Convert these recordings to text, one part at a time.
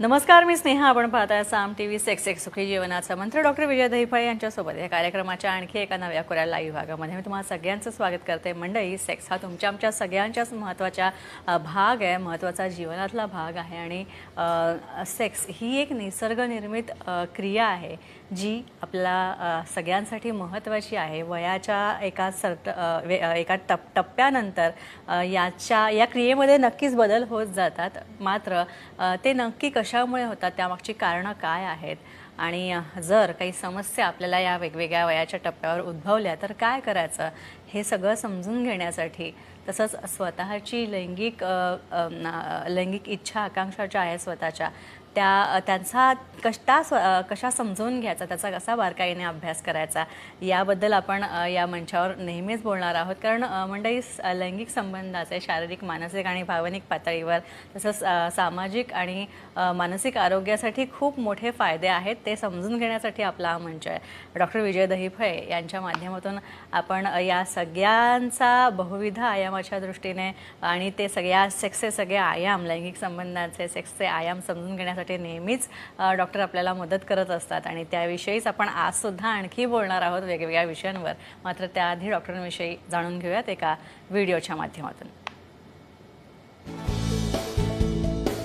नमस्कार मी स्नेहा. आपण पाहताय साम टी व्ही सेक्स एक सुखी जीवनाचा मंत्र. डॉक्टर विजय दहिफळे यांच्यासोबत या कार्यक्रमाच्या आणखी एका नव्या कोऱ्या लाईव्ह भागामध्ये मी तुम्हाला सगळ्यांचं स्वागत करते. मंडळी सेक्स हा तुमच्या आमच्या सगळ्यांच्याच महत्त्वाचा भाग आहे. महत्त्वाचा जीवनातला भाग आहे आणि सेक्स ही एक निसर्गनिर्मित क्रिया आहे. जी आपला सगळ्यांसाठी महत्त्वाची आहे. वयाच्या एका सर्ट एका टप टप्प्यानंतर याच्या या क्रियेमध्ये नक्कीच बदल होत जातात. मात्र ते नक्की कशामुळे होतात त्यामागची कारणं काय आहेत? आणि जर काही समस्या आपल्याला या वेगवेगळ्या वयाच्या टप्प्यावर उद्भवल्या तर काय करायचं? हे सगळं समजून घेण्यासाठी तसंच स्वतःची लैंगिक लैंगिक इच्छा आकांक्षा ज्या आहेत स्वतःच्या त्या त्यांचा कष्टा कशा समजून घ्यायचा त्याचा कसा बारकाईने अभ्यास करायचा याबद्दल आपण या मंचावर नेहमीच बोलणार आहोत. कारण मंडळी लैंगिक संबंधाचे शारीरिक मानसिक आणि भावनिक पातळीवर तसंच सामाजिक आणि मानसिक आरोग्यासाठी खूप मोठे फायदे आहेत ते समजून घेण्यासाठी आपला हा मंच आहे. डॉक्टर विजय दहिफळे यांच्या माध्यमातून आपण या सगळ्यांचा बहुविध आयामाच्या दृष्टीने आणि ते सगळ्या सेक्सचे सगळे आयाम लैंगिक संबंधाचे सेक्सचे आयाम समजून घेण्यासाठी नेहमीच डॉक्टर आपल्याला मदत करत असतात आणि त्याविषयीच आपण आजसुद्धा आणखी बोलणार आहोत वेगवेगळ्या विषयांवर. मात्र त्याआधी डॉक्टरांविषयी जाणून घेऊयात एका व्हिडिओच्या माध्यमातून.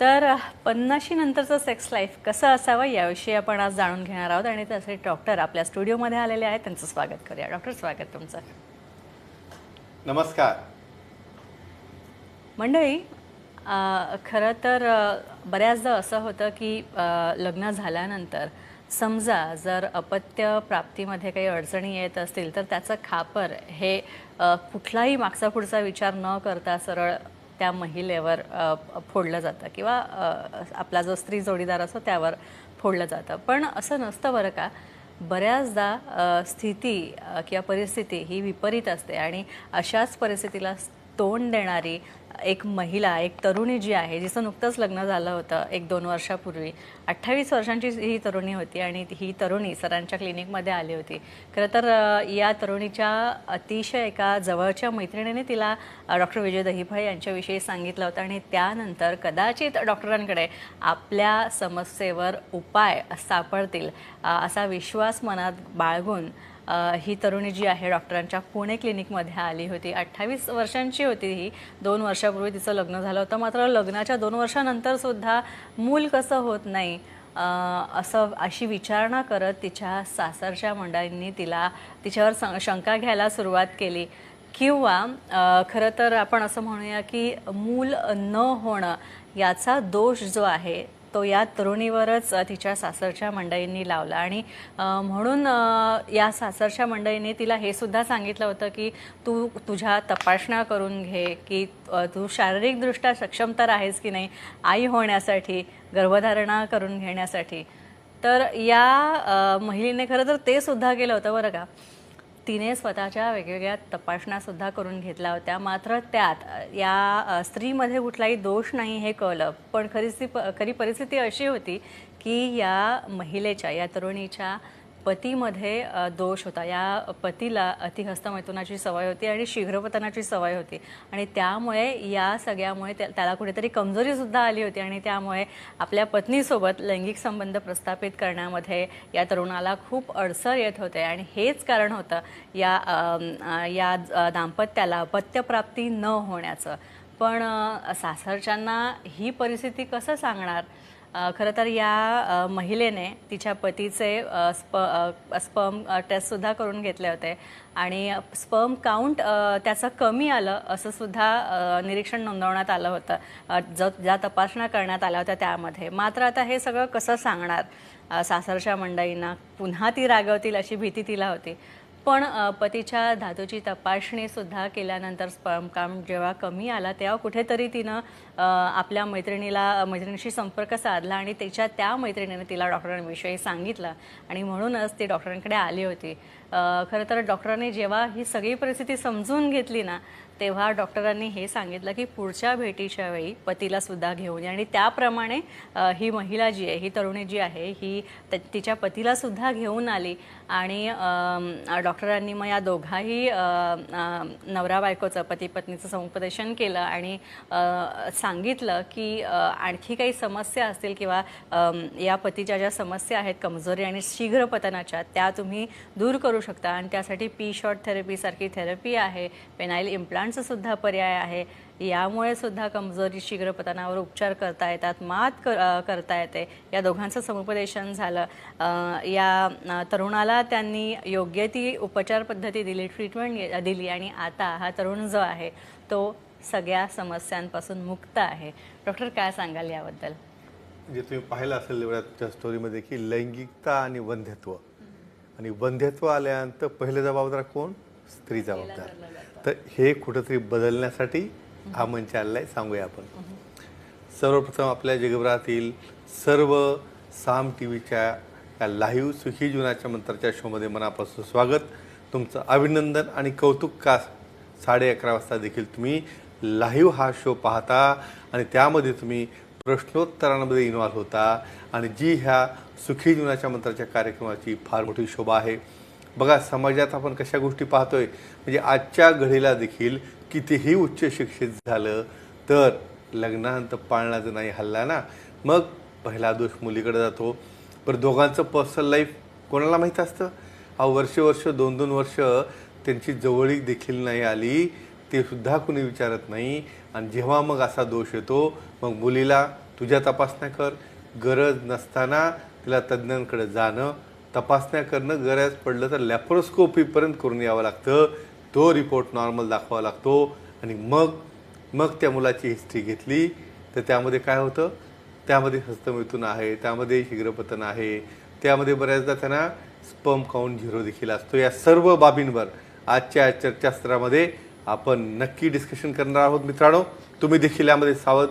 तर पन्नाशी नंतरचं सेक्स लाईफ कसं असावं याविषयी आपण आज जाणून घेणार आहोत आणि तसे डॉक्टर आपल्या स्टुडिओमध्ये आलेले आहेत. त्यांचं स्वागत करूया. डॉक्टर स्वागत तुमचं. नमस्कार. मंडळी खरं तर बऱ्याचदा असं होतं की लग्न झाल्यानंतर समजा जर अपत्य प्राप्तीमध्ये काही अडचणी येत असतील तर त्याचं खापर हे कुठलाही मागचा पुढचा विचार न करता सरळ त्या महिलेवर फोडलं जातं किंवा आपला जो स्त्री जोडीदार असतो त्यावर फोडलं जातं. पण असं नसतं बरं का. बऱ्याचदा स्थिती किंवा परिस्थिती ही विपरीत असते आणि अशाच परिस्थितीला तोंड देणारी एक महिला एक तरुणी जी आहे जिचं नुकतंच लग्न झालं होतं एक दोन वर्षापूर्वी. अठ्ठावीस वर्षांची ही तरुणी होती आणि ही तरुणी सरांच्या क्लिनिकमध्ये आली होती. खरं तर या तरुणीच्या अतिशय एका जवळच्या मैत्रिणीने तिला डॉक्टर विजय दहिफळे यांच्याविषयी सांगितलं होतं आणि त्यानंतर कदाचित डॉक्टरांकडे आपल्या समस्येवर उपाय सापडतील असा विश्वास मनात बाळगून ही तरुणी जी आहे डॉक्टरांच्या पुणे क्लिनिकमध्ये आली होती. अठ्ठावीस वर्षांची होती ही. दोन वर्षापूर्वी तिचं लग्न झालं होतं. मात्र लग्नाच्या दोन वर्षानंतरसुद्धा मूल कसं होत नाही असं अशी विचारणा करत तिच्या सासरच्या मंडळींनी तिला तिच्यावर सं शंका घ्यायला सुरुवात केली. किंवा खरं तर आपण असं म्हणूया की मूल न होणं याचा दोष जो आहे तो या तरुणीवरच तिच्या सासरच्या मंडळींनी लावला. आणि म्हणून या सासरच्या मंडळींनी तिला हे सुद्धा सांगितलं होतं की तू तुझ्या तपासण्या करून घे की तू शारीरिकदृष्ट्या सक्षम तर आहेस की नाही आई होण्यासाठी गर्भधारणा करून घेण्यासाठी. तर या महिलेने खरं तर ते सुद्धा केलं होतं बरं का. तिने स्वतःच्या वेगवेगळ्या तपासण्यासुद्धा करून घेतल्या होत्या. मात्र त्यात या स्त्रीमध्ये कुठलाही दोष नाही हे कळलं. पण खरी प खरी परिस्थिती अशी होती की या महिलेच्या या तरुणीच्या पतीमध्ये दोष होता. या पतीला अतिहस्तमैथुनाची सवय होती आणि शीघ्रपतनाची सवय होती. आणि त्यामुळे या सगळ्यामुळे त्या- त्याला कुठेतरी कमजोरीसुद्धा आली होती आणि त्यामुळे आपल्या पत्नीसोबत लैंगिक संबंध प्रस्थापित करण्यामध्ये या तरुणाला खूप अडसर येत होते. आणि हेच कारण होतं या या दाम्पत्याला अपत्यप्राप्ती न होण्याचं. पण सासरच्यांना ही परिस्थिती कसं सांगणार? खरं तर या महिलेने तिच्या पतीचे स्प स्पर्म टेस्टसुद्धा करून घेतले होते. आणि स्पर्म काउंट त्याचं कमी आलं असं सुद्धा निरीक्षण नोंदवण्यात आलं होतं. ज ज्या तपासण्या करण्यात आल्या होत्या त्यामध्ये. मात्र आता हे सगळं कसं सांगणार? सासरच्या मंडळींना पुन्हा ती रागवतील अशी भीती तिला होती. पण पतीच्या धातूची तपासणीसुद्धा केल्यानंतर स्पर्मकाम जेव्हा कमी आला तेव्हा कुठेतरी तिनं आपल्या मैत्रिणीला मैत्रिणीशी संपर्क साधला आणि त्याच्या त्या मैत्रिणीने तिला डॉक्टरांविषयी सांगितलं आणि म्हणूनच ती डॉक्टरांकडे आली होती. खरं तर डॉक्टरांनी जेव्हा ही सगळी परिस्थिती समजून घेतली ना तेव्हा डॉक्टरांनी हे सांगितलं की पुढच्या भेटीच्या वेळी पतीला सुद्धा घेऊन या. आणि त्याप्रमाणे ही महिला जी आहे ही तरुणी जी आहे ही त- तिच्या पतीला सुद्धा घेऊन आली. आणि डॉक्टरांनी मग या दोघाही नवरा बायकोचं पती पत्नीचं समुपदेशन केलं आणि सांगितलं की आणखी काही समस्या असतील किंवा या पतीच्या ज्या समस्या आहेत कमजोरी आणि शीघ्र पतनाच्या त्या तुम्ही दूर करू शकता. आणि त्यासाठी पी शॉर्ट थेरपीसारखी थेरपी आहे. पेनाईल इम्प्लांट सुद्धा पर्याय आहे. यामुळे सुद्धा कमजोरी शीघ्रपतनावर उपचार करता येतात मात कर करता येते. या दोघांचं समुपदेशन झालं. या तरुणाला त्यांनी योग्य ती उपचार पद्धती दिली ट्रीटमेंट दिली आणि आता हा तरुण जो आहे तो सगळ्या समस्यांपासून मुक्त आहे. डॉक्टर काय सांगाल याबद्दल? म्हणजे तुम्ही पाहिलं असेल त्या स्टोरीमध्ये की लैंगिकता आणि वंध्यत्व आणि वंध्यत्व आल्यानंतर पहिले जबाबदार कोण? स्त्री जबाबदार. तर हे कुठंतरी बदलण्यासाठी हा मंच आलेला आहे सांगूया आपण. सर्वप्रथम आपल्या जगभरातील सर्व साम टी व्हीच्या या लाईव्ह सुखी जीवनाच्या मंत्राच्या शोमध्ये मनापासून स्वागत. तुमचं अभिनंदन आणि कौतुक का साडे अकरा वाजता देखील तुम्ही लाईव्ह हा शो पाहता आणि त्यामध्ये तुम्ही प्रश्नोत्तरांमध्ये इन्व्हॉल्व होता. आणि जी ह्या सुखी जीवनाच्या मंत्राच्या कार्यक्रमाची फार मोठी शोभा आहे. बघा समाजात आपण कशा गोष्टी पाहतोय म्हणजे आजच्या घडीला देखील कितीही उच्च शिक्षित झालं तर लग्नानंतर पाळणाचं नाही हल्ला ना? मग पहिला दोष मुलीकडे जातो. पर दोघांचं पर्सनल लाईफ कोणाला माहीत असतं? अहो वर्ष वर्ष दोन दोन वर्ष त्यांची जवळीक देखील नाही आली ते सुद्धा कुणी विचारत नाही. आणि जेव्हा मग असा दोष येतो मग मुलीला तुझ्या तपासण्या कर. गरज नसताना तिला तज्ज्ञांकडे जाणं तपासण्या करणं गरज पडलं तर लॅप्रोस्कोपीपर्यंत करून यावं लागतं. तो रिपोर्ट नॉर्मल दाखवावा लागतो. आणि मग मग त्या मुलाची हिस्ट्री घेतली. तर त्यामध्ये काय होतं? त्यामध्ये हस्तमिथून आहे त्यामध्ये शीघ्रपतन आहे. त्यामध्ये बऱ्याचदा त्यांना स्पम काउंट झिरो देखील असतो. या सर्व बाबींवर आजच्या चर्चास्त्रामध्ये आपण नक्की डिस्कशन करणार आहोत मित्रांनो. तुम्ही देखील यामध्ये सावध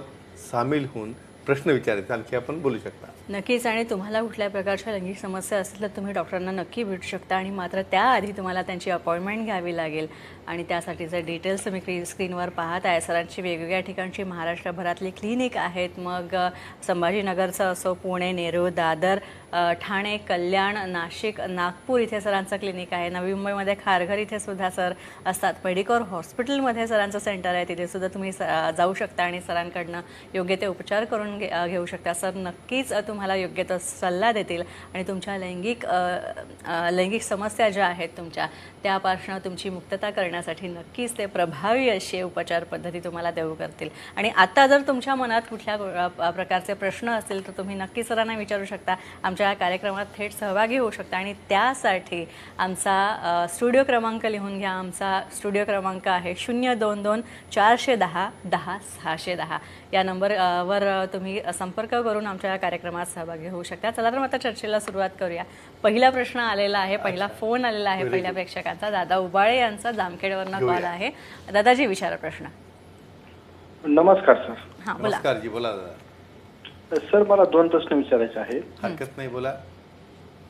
सामील होऊन प्रश्न विचारायचा आणखी आपण बोलू शकता. नक्कीच आणि तुम्हाला कुठल्या प्रकारच्या लैंगिक समस्या असतील तर तुम्ही डॉक्टरांना नक्की भेटू शकता. आणि मात्र त्याआधी तुम्हाला त्यांची अपॉइंटमेंट घ्यावी लागेल. आणि त्यासाठीचे डिटेल्स तुम्ही स्क्रीनवर पाहत आहे सरांची वेगवेगळ्या ठिकाणची महाराष्ट्रभरातली क्लिनिक आहेत. मग संभाजीनगरचं असो पुणे नेरूळ दादर ठाणे कल्याण नाशिक नागपूर इथे सरांचं क्लिनिक आहे. नवी मुंबईमध्ये खारघर इथे सुद्धा सर असतात. मेडिकोर हॉस्पिटलमध्ये सरांचं सेंटर आहे. तिथे सुद्धा तुम्ही स- जाऊ शकता आणि सरांकडनं योग्य ते उपचार करून घे- घेऊ शकता. सर नक्कीच तुम्हाला योग्य तो सल्ला देतील आणि तुमच्या लैंगिक लैंगिक समस्या ज्या आहेत तुमच्या त्यापासून तुमची मुक्तता करण्यासाठी नक्कीच ते प्रभावी अशी उपचार पद्धती तुम्हाला देऊ करतील. आणि आता जर तुमच्या मनात कुठल्या प्रकारचे प्रश्न असतील तर तुम्ही नक्की सरांना विचारू शकता. आमच्या या कार्यक्रमात थेट सहभागी होऊ शकता. आणि त्यासाठी आमचा स्टुडिओ क्रमांक लिहून घ्या. आमचा स्टुडिओ क्रमांक आहे शून्य दोन दोन चारशे दहा दहा सहाशे दहा. या नंबर अ, वर अ, तुम्ही संपर्क करून आमच्या या कार्यक्रमात सहभागी होऊ शकता. चला तर मग आता चर्चेला सुरुवात करूया. पहिला प्रश्न आलेला आहे पहिला फोन आलेला आहे पहिल्या प्रेक्षकांचा. दादा उबाळे यांचा जामखेडवरनं कॉल. आहे. दादाजी विचारा प्रश्न. नमस्कार सर. हां बोला. नमस्कार जी बोला दादा. सर मला दोन प्रश्न विचारायचे आहेत. हरकत नाही बोला.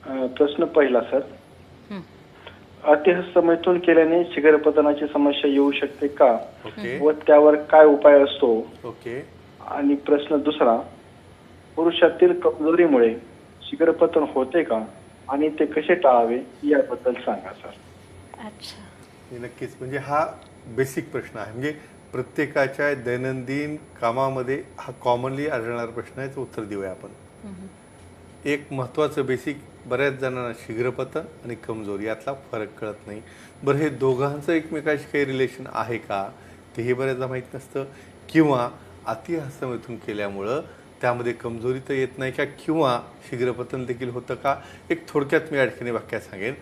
अ, प्रश्न पहिला सर. हं. अतिहस्तमैथून केल्याने शिगरपतनाची समस्या येऊ शकते का? ओके. व त्यावर काय उपाय असतो? ओके. आणि प्रश्न दुसरा पुरुषातील कमजोरीमुळे शिगरपतन होते का? आणि ते कसे टाळावे? याबद्दल सांगा सर. अच्छा. हे नक्कीच म्हणजे हा बेसिक प्रश्न आहे. म्हणजे प्रत्येकाच्या दैनंदिन कामामध्ये हा कॉमनली आढळणारा प्रश्न आहे तो उत्तर देऊया आपण. एक महत्त्वाचं बेसिक बऱ्याच जणांना शीघ्रपतन आणि कमजोरी यातला फरक कळत नाही. बरं हे दोघांचं एकमेकाशी काही रिलेशन आहे का? तेही बऱ्याचदा माहीत नसतं. किंवा अतिहस्तमैथून केल्यामुळं त्यामध्ये कमजोरी तर येत नाही का? किंवा शीघ्रपतन देखील होतं का? एक थोडक्यात मी आणखीन वाक्यात सांगेन.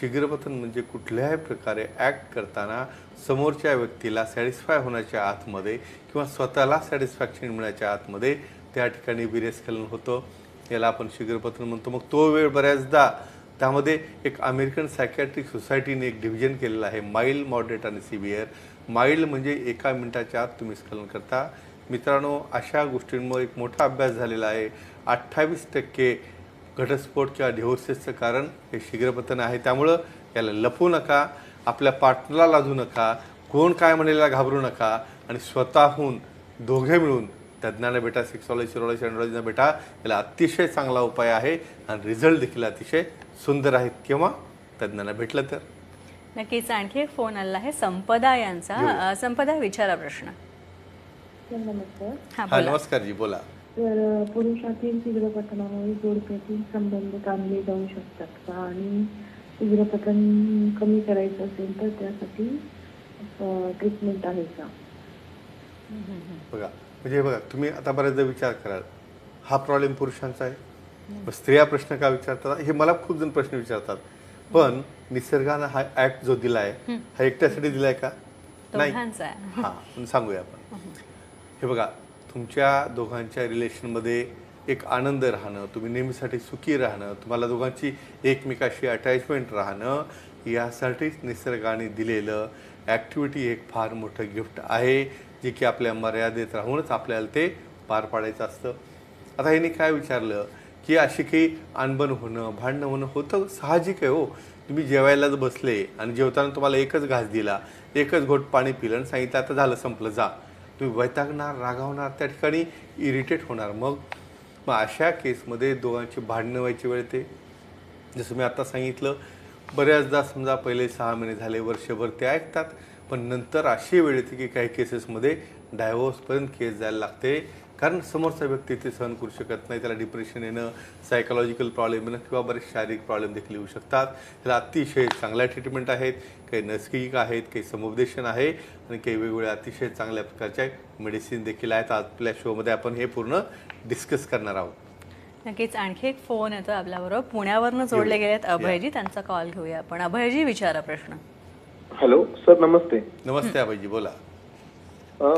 शीघ्रपतन म्हणजे कुठल्याही प्रकारे ॲक्ट करताना समोरच्या व्यक्तीला सॅटिस्फाय होण्याच्या आतमध्ये किंवा स्वतःला सॅटिस्फॅक्शन मिळण्याच्या आतमध्ये त्या ठिकाणी बिरेस्खलन होतं. याला आपण शीघ्रपतन म्हणतो. मग तो वेळ बऱ्याचदा त्यामध्ये एक अमेरिकन सायकॅट्रिक सोसायटीने एक डिव्हिजन केलेलं आहे. माइल्ड मॉडरेट आणि सिव्हिअर माइल्ड म्हणजे एका मिनिटाच्या आत तुम्ही स्खलन करता. मित्रांनो अशा गोष्टींमुळे एक मोठा अभ्यास झालेला आहे. अठ्ठावीस टक्के घटस्फोट किंवा डिव्होर्सेसचं कारण हे शीघ्रपतन आहे. त्यामुळं याला लपू नका. आपल्या पार्टनरला लाजू नका कोण काय म्हणेला घाबरू नका आणि स्वतःहून दोघे मिळून तज्ज्ञांना भेटा सेक्सॉलॉजी सिरोलॉजी अँड्रॉलॉजीना भेटा याला अतिशय चांगला उपाय आहे आणि रिझल्ट देखील अतिशय सुंदर आहेत किंवा तज्ज्ञांना भेटलं तर. नक्कीच आणखी एक फोन आला आहे संपदा यांचा. संपदा विचारा प्रश्न. नमस्कार. हा जी बोला. तर पुरुषातील शीघ्रपतनामुळे जोडप्यातील संबंध काढले जाऊ शकतात का? आणि शीघ्रपतन कमी करायचं असेल तर त्यासाठी ट्रीटमेंट आहे का? बघा म्हणजे बघा तुम्ही आता बऱ्याचदा विचार कराल हा प्रॉब्लेम पुरुषांचा आहे? मग स्त्रिया प्रश्न का विचारतात? हे मला खूप जण प्रश्न विचारतात. पण निसर्गानं हा ऍक्ट जो दिलाय हा एकट्यासाठी दिलाय का? नाही. आहे. हा सांगूया आपण. हे बघा तुमच्या दोघांच्या रिलेशनमध्ये एक आनंद राहणं तुम्ही नेहमीसाठी सुखी राहणं तुम्हाला दोघांची एकमेकाशी अटॅचमेंट राहणं यासाठीच निसर्गाने दिलेलं ॲक्टिव्हिटी एक फार मोठं गिफ्ट आहे जे की आपल्या मर्यादेत राहूनच आपल्याला ते पार पाडायचं असतं. आता ह्याने काय विचारलं? की अशी काही अनबन होणं भांडणं होणं होतं? साहजिक आहे हो. तुम्ही जेवायलाच बसले आणि जेवताना तुम्हाला एकच घास दिला एकच घोट पाणी पिलं आणि सांगितलं आता झालं संपलं जा. तुम्ही वैतागणार रागावणार त्या ठिकाणी इरिटेट होणार. मग मग अशा केसमध्ये दोघांची भांडणं व्हायची वेळ ते जसं मी आता सांगितलं बऱ्याचदा समजा पहिले सहा महिने झाले वर्षभर ते ऐकतात पण नंतर अशी वेळ येते की काही केसेसमध्ये डायव्होर्सपर्यंत केस जायला लागते. कारण समोरचा व्यक्ती ते सहन करू शकत नाही त्याला डिप्रेशन येणं सायकोलॉजिकल प्रॉब्लेम येणं किंवा बरेच शारीरिक प्रॉब्लेम देखील येऊ शकतात. त्याला अतिशय चांगल्या ट्रीटमेंट आहेत काही नैसर्गिक आहेत काही समुपदेशन आहे आणि काही वेगवेगळ्या अतिशय चांगल्या प्रकारच्या मेडिसिन देखील आहेत. आपल्या शोमध्ये आपण हे पूर्ण डिस्कस करणार आहोत. नक्कीच आणखी एक फोन येतो आपल्याबरोबर. पुण्यावरनं जोडले गेलेत अभयजी त्यांचा कॉल घेऊया आपण. अभयजी विचारा प्रश्न. हॅलो सर नमस्ते. नमस्ते अभयजी बोला.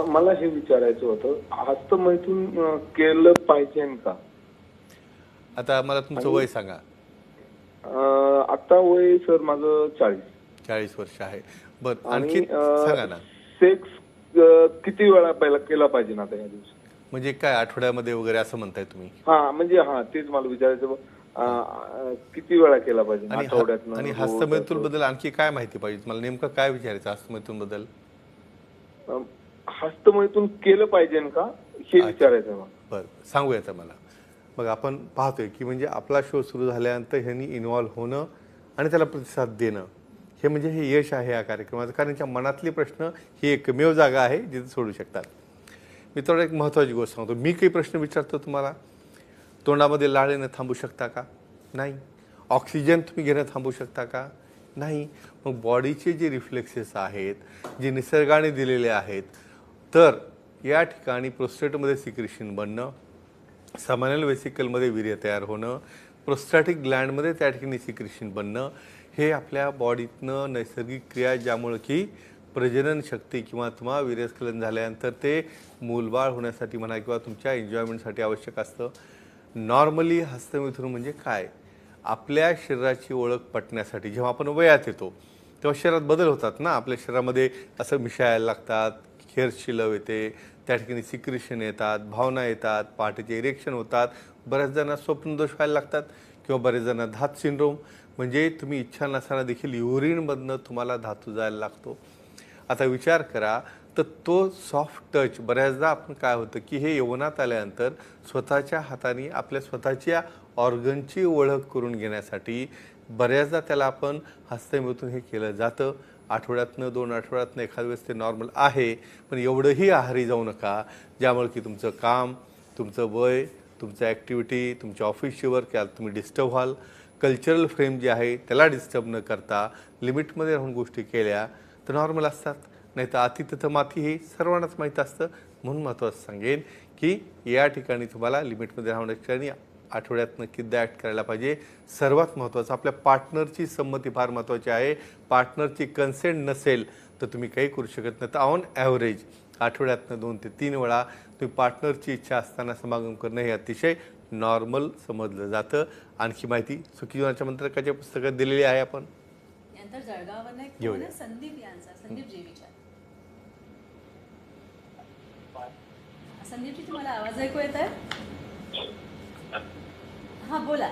मला हे विचारायचं होतं हस्तमैथून केलं पाहिजे का? आता मला तुमचं वय सांगा. अ, आता वय सर माझं चाळीस. चाळीस वर्ष आहे. बर आणि आणखी सांगा ना. सेक्स किती वेळा पहिला केला पाहिजे ना आता या दिवशी? म्हणजे काय आठवड्यामध्ये वगैरे असं म्हणताय तुम्ही? हा म्हणजे हा तेच मला विचारायचं किती वेळा केला पाहिजे आणि आठवड्यातनं? आणि रोज हस्तमैथून. बद्दल आणखी काय माहिती पाहिजे? तुम्हाला नेमकं काय विचारायचं हस्तमैथून बद्दल हस्तमैथून केलं पाहिजे का? हे विचारायचं मला. बर सांगूया आता मला मग आपण पाहतोय की म्हणजे आपला शो सुरू झाल्यानंतर ह्यांनी इन्व्हॉल्व्ह होणं आणि त्याला प्रतिसाद देणं हे म्हणजे हे यश आहे या कार्यक्रमाचं. कारण यांच्या मनातले प्रश्न ही एकमेव जागा आहे जिथे सोडू शकतात. मित्रांनो एक महत्त्वाची गोष्ट सांगतो. मी काही प्रश्न विचारतो तुम्हाला? तोंडामध्ये लाळ येणं थांबू शकता का? नाही. ऑक्सिजन तुम्ही घेणं थांबू शकता का? नाही. मग बॉडीचे जे रिफ्लेक्सेस आहेत जे निसर्गाने दिलेले आहेत तर या ठिकाणी प्रोस्टेटमध्ये सिक्रेशन बनणं समानल वेसिकलमध्ये वीर्य तयार होणं प्रोस्टॅटिक ग्लँडमध्ये त्या ठिकाणी सिक्रेशन बनणं हे आपल्या बॉडीतनं नैसर्गिक क्रिया ज्यामुळं की प्रजनन शक्ती किंवा तुम्हा वीर्यस्खलन झाल्यानंतर ते मूलबाळ होण्यासाठी म्हणा किंवा तुमच्या एन्जॉयमेंटसाठी आवश्यक असतं. नॉर्मली हस्तमिथुन म्हणजे काय? आपल्या शरीराची ओळख पटण्यासाठी जेव्हा आपण वयात येतो तेव्हा शरीरात बदल होतात ना. आपल्या शरीरामध्ये असं मिशायला लागतात खेरची शिलव येते त्या ठिकाणी सिक्रिशन येतात भावना येतात पहाटेचे इरेक्शन होतात. बऱ्याच जणांना स्वप्नदोष व्हायला लागतात किंवा बरेच जणांना धात सिंड्रोम म्हणजे तुम्ही इच्छा नसताना देखील युरिनमधनं तुम्हाला धातू जायला लागतो. आता विचार करा तर तो सॉफ्ट टच बऱ्याचदा आपण काय होतं की हे यवनात आल्यानंतर स्वतःच्या हाताने आपल्या स्वतःच्या ऑर्गनची ओळख करून घेण्यासाठी बऱ्याचदा त्याला आपण हस्तमेतून हे केलं जातं. आठवड्यातनं दोन आठवड्यातनं एखाद वेळेस ते नॉर्मल आहे पण एवढंही आहारी जाऊ नका ज्यामुळे की तुमचं काम तुमचं वय तुमचं ॲक्टिव्हिटी तुमच्या ऑफिसची वर्क याला तुम्ही डिस्टर्ब व्हाल. कल्चरल फ्रेम जे आहे त्याला डिस्टर्ब न करता लिमिटमध्ये राहून गोष्टी केल्या तर नॉर्मल असतात. नाही तर अति तिथं माती हे सर्वांनाच माहीत असतं. म्हणून महत्त्वाचं सांगेन की या ठिकाणी तुम्हाला लिमिटमध्ये राहण्याच्या आणि आठवड्यात किद्दा ॲक्ट करायला पाहिजे. सर्वात महत्त्वाचं आपल्या पार्टनरची संमती फार महत्त्वाची आहे. पार्टनरची कन्सेंट नसेल तर तुम्ही काही करू शकत नाही तर ऑन ॲव्हरेज आठवड्यातनं दोन ते तीन वेळा तुम्ही पार्टनरची इच्छा असताना समागम करणं हे अतिशय नॉर्मल समजलं जातं. आणखी माहिती सुखी जीवनाच्या मंत्रकाच्या पुस्तकात दिलेली आहे आपण. नंतर जळगाववरनं एक. फोन आहे संदीप यांचा संदीप जीवीच्या. संदीपजी तुम्हाला आवाज ऐकू येत आहे हा बोला.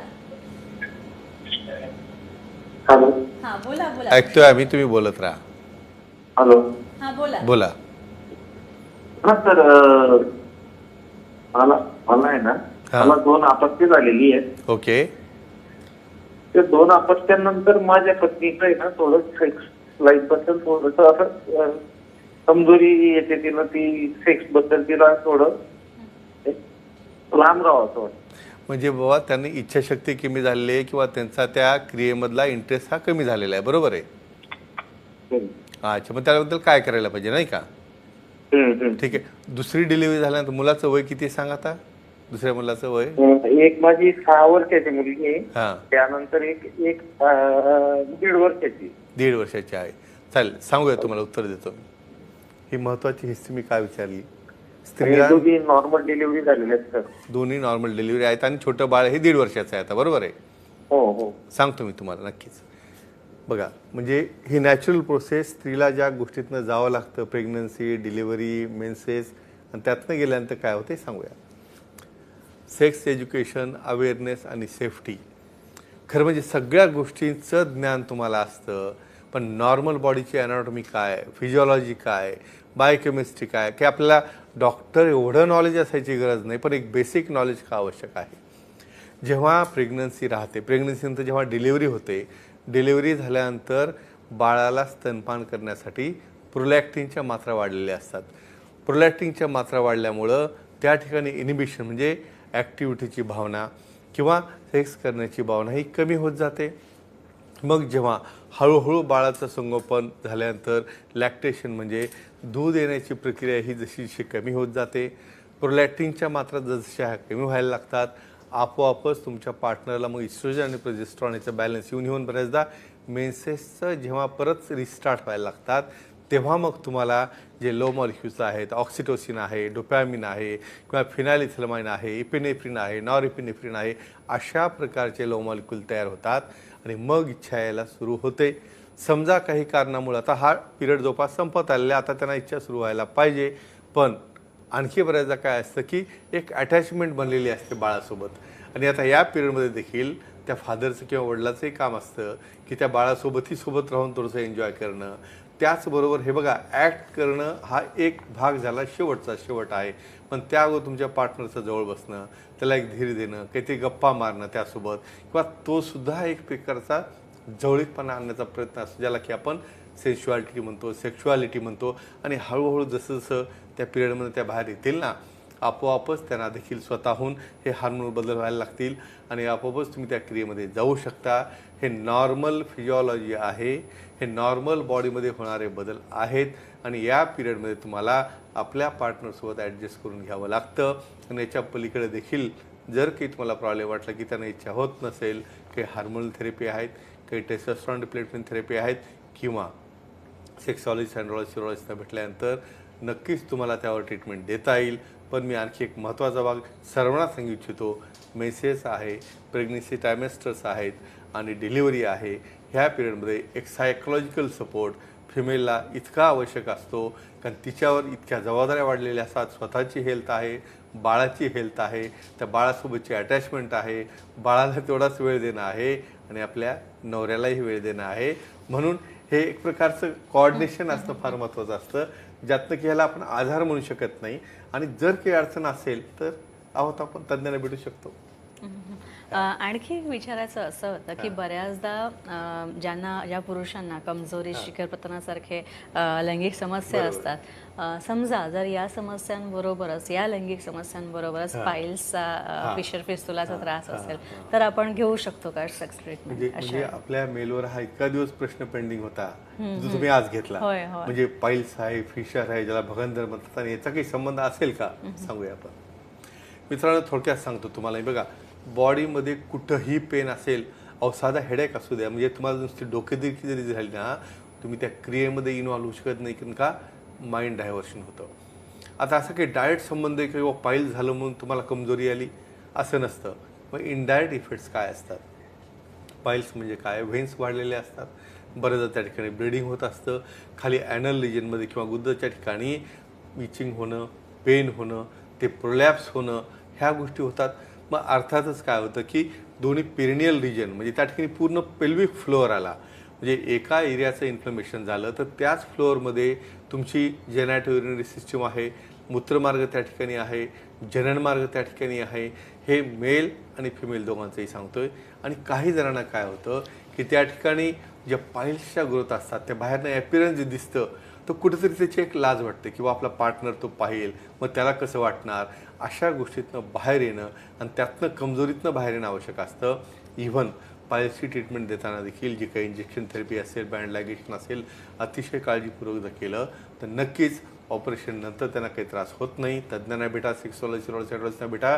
हॅलो. हा बोला बोला. ऐकतोय आम्ही तुम्ही बोलत राहा. हॅलो. हा बोला. बोला. हा सर मला मला आहे ना. मला दोन आपत्ती झालेली आहेत. ओके. ते दोन अपत्यानंतर माझ्या पत्नीचं आहे ना थोडं सेक्स लाईफबद्दल थोडस असं कमजोरी येते तिला ती सेक्सबद्दल तिला थोडं लांब राहावं वाटतं. म्हणजे बाबा त्यांनी इच्छाशक्ती कमी झालेली आहे किंवा त्यांचा त्या क्रियेमधला इंटरेस्ट हा कमी झालेला आहे बरोबर आहे. अच्छा मग त्याबद्दल काय करायला पाहिजे नाही का. ठीक आहे. दुसरी डिलिव्हरी झाल्यानंतर मुलाचं वय किती सांग आता? दुसऱ्या मुलाचं वय? एक माझी सहा वर्षाची मुलगी आहे. हां. त्यानंतर एक एक दीड वर्षाची. दीड वर्षाची आहे. चालेल सांगूया तुम्हाला उत्तर देतो मी. ही महत्वाची हिस्ट्री मी काय विचारली? स्त्रीला नॉर्मल डिलिव्हरी झालेल्या आहेत सर दोन्ही नॉर्मल डिलिव्हरी आहेत आणि छोटं बाळ हे दीड वर्षाचं आहे आता बरोबर आहे? हो हो. सांगतो मी तुम्हाला नक्कीच. बघा म्हणजे ही नॅचरल प्रोसेस स्त्रीला ज्या गोष्टीतनं जावं लागतं प्रेग्नन्सी डिलिव्हरी मेन्सेस आणि त्यातनं गेल्यानंतर काय होतं हे सांगूया. सेक्स एज्युकेशन अवेअरनेस आणि सेफ्टी. खरं म्हणजे सगळ्या गोष्टींचं ज्ञान तुम्हाला असतं पण नॉर्मल बॉडीची अनाटॉमी काय फिजिओलॉजी काय बायोकेमिस्ट्री काय की आपल्याला डॉक्टर एवढं नॉलेज असायची गरज नाही पण एक बेसिक नॉलेज का आवश्यक आहे? जेव्हा प्रेग्नन्सी राहते प्रेग्नन्सीनंतर जेव्हा डिलिव्हरी होते डिलिव्हरी झाल्यानंतर बाळाला स्तनपान करण्यासाठी प्रोलॅक्टिनच्या मात्रा वाढलेल्या असतात. प्रोलॅक्टिनच्या मात्रा वाढल्यामुळं त्या ठिकाणी इनिबिशन म्हणजे ॲक्टिव्हिटीची भावना किंवा सेक्स करण्याची भावना ही कमी होत जाते. मग जेव्हा हळूहळू बाळाचं संगोपन झाल्यानंतर लॅक्टेशन म्हणजे दूध येण्याची प्रक्रिया ही जशी जशी कमी होत जाते. प्रोलॅक्टिनच्या मात्रा जशा कमी व्हायला लागतात. आपोआपच तुमच्या पार्टनरला मग इस्ट्रोजन आणि प्रोजेस्ट्रॉन याचा बॅलन्स येऊन येऊन बऱ्याचदा मेन्सेसचं जेव्हा परत रिस्टार्ट व्हायला लागतात तेव्हा मग तुम्हाला जे लो मॉलिक्युल्स आहेत ऑक्सिटोसिन आहे डोपॅमिन आहे किंवा फिनालिथिलमाइन आहे इपिनेफ्रिन आहे नॉर इपिनेफ्रिन आहे अशा प्रकारचे लो मॉलिक्यूल तयार होतात आणि मग इच्छा यायला सुरू होते. समजा काही कारणामुळे आता हा पिरियड जवळपास संपत आलेला आहे, आता त्यांना इच्छा सुरू व्हायला पाहिजे. पण आणखी बऱ्याचदा काय असतं की एक अटॅचमेंट बनलेली असते बाळासोबत. आणि आता या पिरियडमध्ये देखील त्या फादरचं किंवा वडिलाचंही काम असतं की त्या बाळासोबतही सोबत राहून थोडंसं एन्जॉय करणं. त्याचबरोबर हे बघा ॲक्ट करणं हा एक भाग झाला शेवटचा शेवट आहे. पण त्या तुमच्या पार्टनरचं जवळ बसणं त्याला एक धीर देणं काहीतरी गप्पा मारणं त्यासोबत किंवा तो सुद्धा एक प्रकारचा जवळीकपणा आणण्याचा प्रयत्न असतो ज्याला की आपण सेन्शुअलिटी म्हणतो सेक्शुआलिटी म्हणतो. आणि हळूहळू जसं जसं त्या पिरियडमध्ये त्या बाहेर येतील ना आपोआपच त्यांना देखील स्वतःहून हे हार्मोन बदल व्हायला लागतील आणि आपोआपच तुम्ही त्या क्रियेमध्ये जाऊ शकता. हे नॉर्मल फिजिओलॉजी आहे. हे नॉर्मल बॉडीमध्ये होणारे बदल आहेत. आणि या पिरियडमध्ये तुम्हाला आपल्या पार्टनरसोबत ॲडजस्ट करून घ्यावं लागतं. आणि याच्या पलीकडे देखील जर काही तुम्हाला प्रॉब्लेम वाटला की त्यांना इच्छा होत नसेल काही हार्मोनल थेरपी आहेत काही टेस्टोस्टेरॉन रिप्लेटमेंट थेरपी आहेत किंवा सेक्सॉलॉजी अँड्रॉलॉजी सिरोलॉजीला भेटल्यानंतर नक्कीच तुम्हाला त्यावर ट्रीटमेंट देता येईल. पण मी आणखी एक महत्त्वाचा भाग सर्वांना सांगू इच्छितो. मेसेस आहे प्रेग्नन्सी टायमेस्टर्स आहेत आणि डिलिव्हरी आहे. ह्या पिरियडमध्ये एक सायकोलॉजिकल सपोर्ट फिमेलला इतका आवश्यक असतो. कारण तिच्यावर इतक्या जबाबदाऱ्या वाढलेल्या असतात. स्वतःची हेल्थ आहे बाळाची हेल्थ आहे त्या बाळासोबतची अटॅचमेंट आहे बाळाला तेवढाच वेळ देणं आहे आणि आपल्या नवऱ्यालाही वेळ देणं आहे. म्हणून हे एक प्रकारचं कॉर्डिनेशन असणं फार महत्त्वाचं असतं. ज्यातनं की ह्याला आपण आधार म्हणू शकत नाही. आणि जर काही अडचण असेल तर आहोत आपण तज्ज्ञांना भेटू शकतो. आणखी एक विचारायचं असं होतं की बऱ्याचदा ज्यांना ज्या पुरुषांना कमजोरी शिखरपतनासारखे लैंगिक समस्या असतात समजा जर या समस्यांबरोबरच या लैंगिक समस्यांबरोबरच पाईल्सचा फिशर फिस्तुलाचा त्रास असेल तर आपण घेऊ शकतो का सेक्स म्हणजे ट्रीटमेंट म्हणजे आपल्या मेलवर हा इतका दिवस प्रश्न पेंडिंग होता जो तुम्ही आज घेतला. म्हणजे पाईल्स आहे फिशर आहे ज्याला भगंदर म्हणतात आणि याचा काही संबंध असेल का? सांगूया आपण. मित्रांनो थोडक्यात सांगतो तुम्हाला. हे बघा बॉडीमध्ये कुठंही पेन असेल अहो साधा हेडेक असू द्या. म्हणजे तुम्हाला नुसती डोकेदुखी जरी झाली ना तुम्ही त्या क्रियेमध्ये इन्व्हॉल्व होऊ शकत नाही कारण का माइंड डायव्हर्शन होतं. आता असं काही डाएट संबंध आहे किंवा पाईल झालं म्हणून तुम्हाला कमजोरी आली? असं नसतं. मग इनडायरेक्ट इफेक्ट्स काय असतात? पाईल्स म्हणजे काय? व्हेन्स वाढलेले असतात. बरेचदा त्या ठिकाणी ब्लिडिंग होत असतं. खाली ॲनल रिजनमध्ये किंवा गुद्दच्या ठिकाणी इचिंग होणं पेन होणं ते प्रोलॅप्स होणं ह्या गोष्टी होतात. मग अर्थातच काय होतं की दोन्ही पेरिनियल रिजन म्हणजे त्या ठिकाणी पूर्ण पेल्विक फ्लोअर आला. म्हणजे एका एरियाचं इन्फ्लमेशन झालं तर त्याच फ्लोअरमध्ये तुमची जेनॅटोरिनरी सिस्टीम आहे मूत्रमार्ग त्या ठिकाणी आहे जननमार्ग त्या ठिकाणी आहे. हे मेल आणि फिमेल दोघांचंही सांगतो आहे आणि काही जणांना काय होतं की त्या ठिकाणी ज्या पाईल्सच्या ग्रोथ असतात त्या बाहेरनं ॲपिरन्स जे दिसतं तर कुठेतरी त्याची एक लाज वाटते किंवा आपला पार्टनर तो पाहिल मग त्याला कसं वाटणार? अशा गोष्टीतनं बाहेर येणं आणि त्यातनं कमजोरीतनं बाहेर येणं आवश्यक असतं. इव्हन पायलची ट्रीटमेंट देताना देखील जी काही इंजेक्शन थेरपी असेल बँड लॅगेशन असेल अतिशय काळजीपूर्वक जर केलं तर नक्कीच ऑपरेशन नंतर त्यांना काही त्रास होत नाही. तज्ज्ञांना भेटा सिक्सॉलॉजिस्टॉलॉजिस्टना भेटा.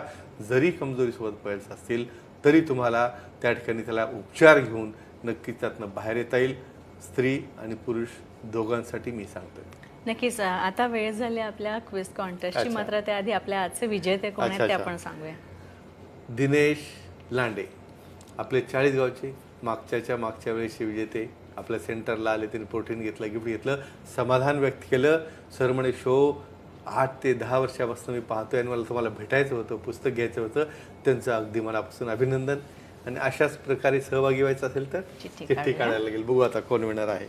जरी कमजोरीसोबत पायल्स असतील तरी तुम्हाला त्या ठिकाणी त्याला उपचार घेऊन नक्कीच त्यातनं बाहेर येता येईल. स्त्री आणि पुरुष दोघांसाठी मी सांगतोय. नक्कीच आता वेळ झाली आपल्या क्विज कॉन्टेस्टची अच्छा. मात्र त्याआधी आपल्या आजचे विजेते कोण आहेत ते अच्छा. आपण सांगूया. दिनेश लांडे आपले चाळीस गावचे. मागच्याच्या मागच्या वेळेचे विजेते आपल्या सेंटरला आले त्यांनी प्रोटीन घेतलं गिफ्ट घेतलं समाधान व्यक्त केलं. सर म्हणे शो आठ ते दहा वर्षापासून मी पाहतोय आणि मला तुम्हाला भेटायचं होतं पुस्तक घ्यायचं होतं. त्यांचं अगदी मनापासून अभिनंदन. आणि अशाच प्रकारे सहभागी व्हायचं असेल तर चिठ्ठी चिठ्ठी काढूया. काढायला लागेल. बघू आता कोण विनर आहे.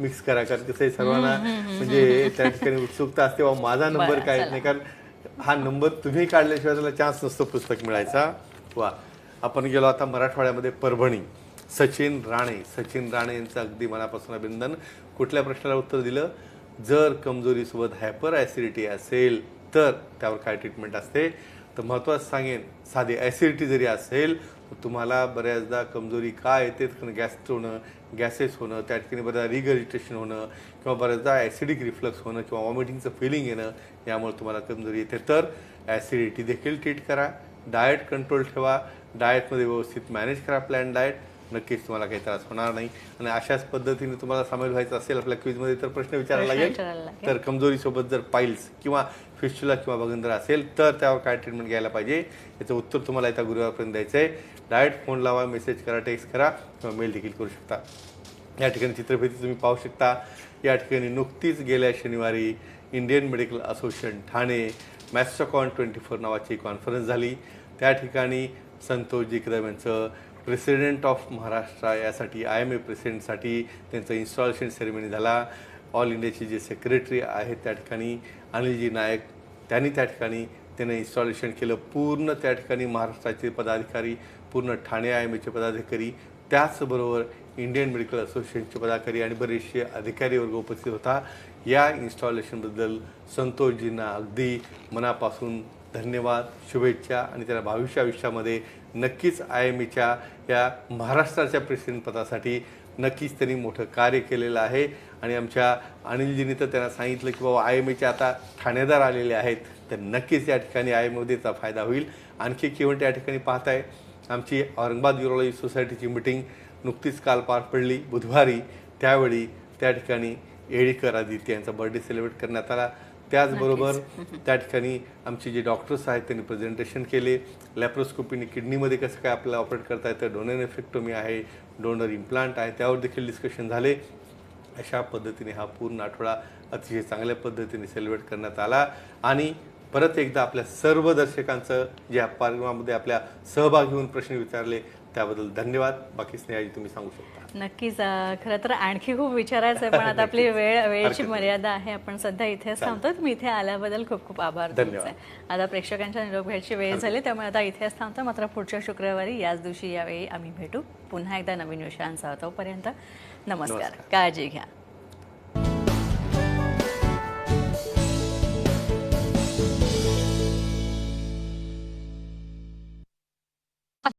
मिक्स करा कारण कसं सर्वांना म्हणजे त्या ठिकाणी उत्सुकता असते बाबा माझा नंबर बरं, काय. नाही कारण हा नंबर तुम्ही काढल्याशिवाय त्याला चान्स नसतो पुस्तक मिळायचा. वा. आपण गेलो आता मराठवाड्यामध्ये परभणी. सचिन राणे सचिन राणे यांचं अगदी मनापासून अभिनंदन. कुठल्या प्रश्नाला उत्तर दिलं? जर कमजोरीसोबत हायपर ॲसिडिटी असेल तर त्यावर काय ट्रीटमेंट असते? तर महत्त्वाचं सांगेन साधी ॲसिडिटी जरी असेल तर तुम्हाला बऱ्याचदा कमजोरी काय येते? गॅस होणं गॅसेस होणं त्या ठिकाणी बऱ्याचदा रिगरिटेशन होणं किंवा बऱ्याचदा ॲसिडिक रिफ्लक्स होणं किंवा वॉमिटिंगचं फिलिंग येणं यामुळे तुम्हाला कमजोरी येते तर ॲसिडिटी देखील ट्रीट करा. डाएट कंट्रोल ठेवा. डाएटमध्ये व्यवस्थित मॅनेज करा प्लॅन डाएट नक्कीच तुम्हाला काही त्रास होणार नाही. आणि अशाच पद्धतीने तुम्हाला सामील व्हायचं असेल आपल्या क्विजमध्ये तर प्रश्न विचारायला लागेल. तर कमजोरीसोबत जर पाईल्स किंवा फिस्टुला किंवा भगंदर असेल तर त्यावर काय ट्रीटमेंट घ्यायला पाहिजे? याचं उत्तर तुम्हाला येत्या गुरुवारपर्यंत द्यायचं आहे डायरेक्ट फोन लावा मेसेज करा टेक्स्ट करा किंवा मेल देखील करू शकता. या ठिकाणी चित्रफिती तुम्ही पाहू शकता. या ठिकाणी नुकतीच गेल्या शनिवारी Indian medical association Thane Mastocon twenty four नावाची कॉन्फरन्स झाली. त्या ठिकाणी संतोषजी कदम यांचं प्रेसिडेंट ऑफ महाराष्ट्र यासाठी आय एम ए प्रेसिडेंटसाठी त्यांचं इन्स्टॉलेशन सेरेमनी झाला. ऑल इंडियाचे जे सेक्रेटरी आहेत त्या ठिकाणी अनिलजी नायक त्यांनी त्या ठिकाणी त्याने इन्स्टॉलेशन केलं. पूर्ण त्या ठिकाणी महाराष्ट्राचे पदाधिकारी पूर्ण ठाणे आय एम एचे पदाधिकारी त्याचबरोबर इंडियन मेडिकल असोसिएशनचे पदाधिकारी आणि बरेचसे अधिकारी वर्ग उपस्थित होता. या इन्स्टॉलेशनबद्दल संतोषजींना अगदी मनापासून धन्यवाद शुभेच्छा आणि त्याला भविष्य आयुष्यामध्ये नक्कीच आय एम एच्या या महाराष्ट्राच्या प्रेसिडेंट पदासाठी नक्कीच त्यांनी मोठं कार्य केलेलं आहे. आणि आमच्या अनिलजींनी तर त्यांना सांगितलं की बाबा आय एम एचे आता ठाणेदार आलेले आहेत. तर नक्कीच या ठिकाणी आय त्याचा फायदा होईल. आणखी एक इव्हेंट या ठिकाणी पाहताय. आमची औरंगाबाद युरोलॉजी सोसायटीची मिटिंग नुकतीच काल पार पडली. बुधवारी त्यावेळी त्या ठिकाणी येळीकर आदित्य यांचा बर्थडे सेलिब्रेट करण्यात आला. त्याचबरोबर त्या ठिकाणी आमचे जे डॉक्टर्स आहेत त्यांनी प्रेझेंटेशन केले. लॅप्रोस्कोपीने किडनीमध्ये कसं काय आपल्याला ऑपरेट करता येतं डोनर इफेक्टोमी आहे डोनर इम्प्लांट आहे त्यावर देखील डिस्कशन झाले. अशा पद्धतीने हा पूर्ण आठवडा अतिशय चांगल्या पद्धतीने सेलिब्रेट करण्यात आला. आणि परत एकदा आपल्या सर्व दर्शकांचं जे कार्यक्रमामध्ये आपल्या सहभागी होऊन प्रश्न विचारले त्याबद्दल धन्यवाद. बाकी स्नेहाजी तुम्ही सांगू शकता. नक्कीच खरं तर आणखी खूप विचारायचं आहे पण आता आपली वेळ वेळेची. मर्यादा आहे आपण सध्या इथेच थांबतो तुम्ही इथे आल्याबद्दल खूप खूप आभार धन्यवाद. आता प्रेक्षकांच्या निरोप घ्यायची वेळ झाली त्यामुळे आता इथेच थांबतो. मात्र पुढच्या शुक्रवारी याच दिवशी यावेळी आम्ही भेटू. पुन्हा एकदा नवीन विषयांसह तोपर्यंत नमस्कार. काळजी घ्या.